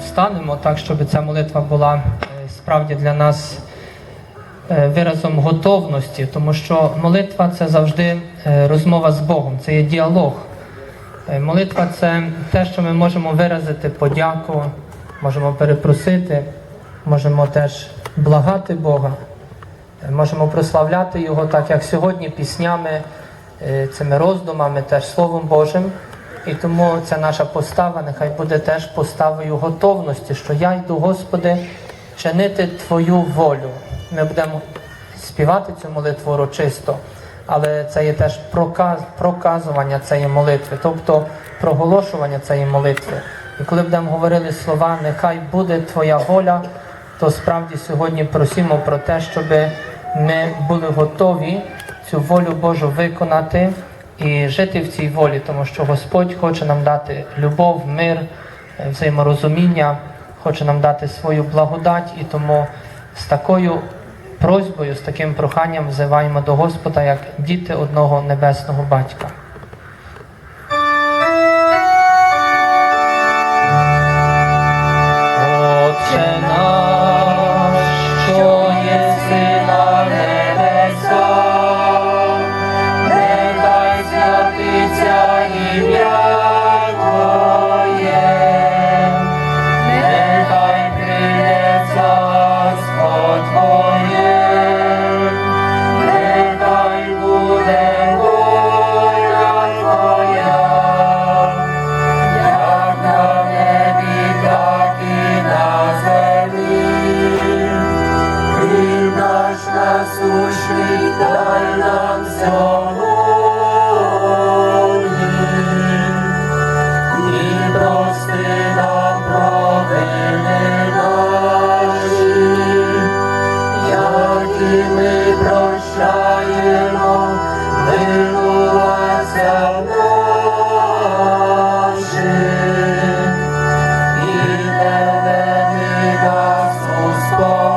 встанемо так, щоб ця молитва була е, справді для нас е, виразом готовності, тому що молитва це завжди е, розмова з Богом, це є діалог. Е, Молитва це те, що ми можемо виразити подяку, можемо перепросити, можемо теж благати Бога, е, можемо прославляти Його, так як сьогодні піснями, е, цими роздумами, теж Словом Божим. І тому ця наша постава нехай буде теж поставою готовності, що я йду, Господи, чинити Твою волю. Ми будемо співати цю молитву урочисто, але це є теж проказ, проказування цієї молитви, тобто проголошування цієї молитви. І коли будемо говорили слова, нехай буде Твоя воля, то справді сьогодні просимо про те, щоб ми були готові цю волю Божу виконати і жити в цій волі, тому що Господь хоче нам дати любов, мир, е, взаєморозуміння, хоче нам дати свою благодать, і тому з такою просьбою, з таким проханням взиваємо до Господа як діти одного небесного батька. Дай нам сьогодні. І прости нам провини наші, як і ми прощаємо винуватцям нашим. І не веди нас у спокусу,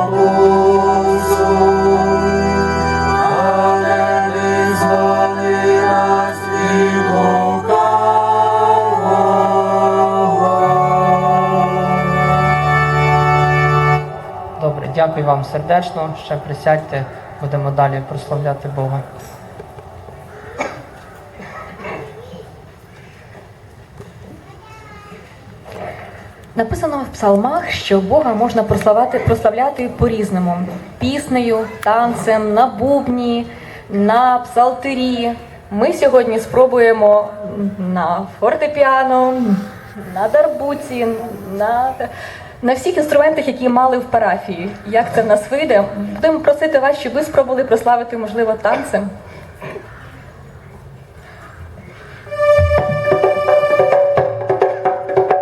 дякую вам сердечно. Ще присядьте, будемо далі прославляти Бога. Написано в псалмах, що Бога можна прославляти, прославляти по-різному: піснею, танцем, на бубні, на псалтирі. Ми сьогодні спробуємо на фортепіано, на дарбуці, на, на всіх інструментах, які мали в парафії. Як це в нас вийде? Будемо просити вас, щоб ви спробували прославити, можливо, танцем.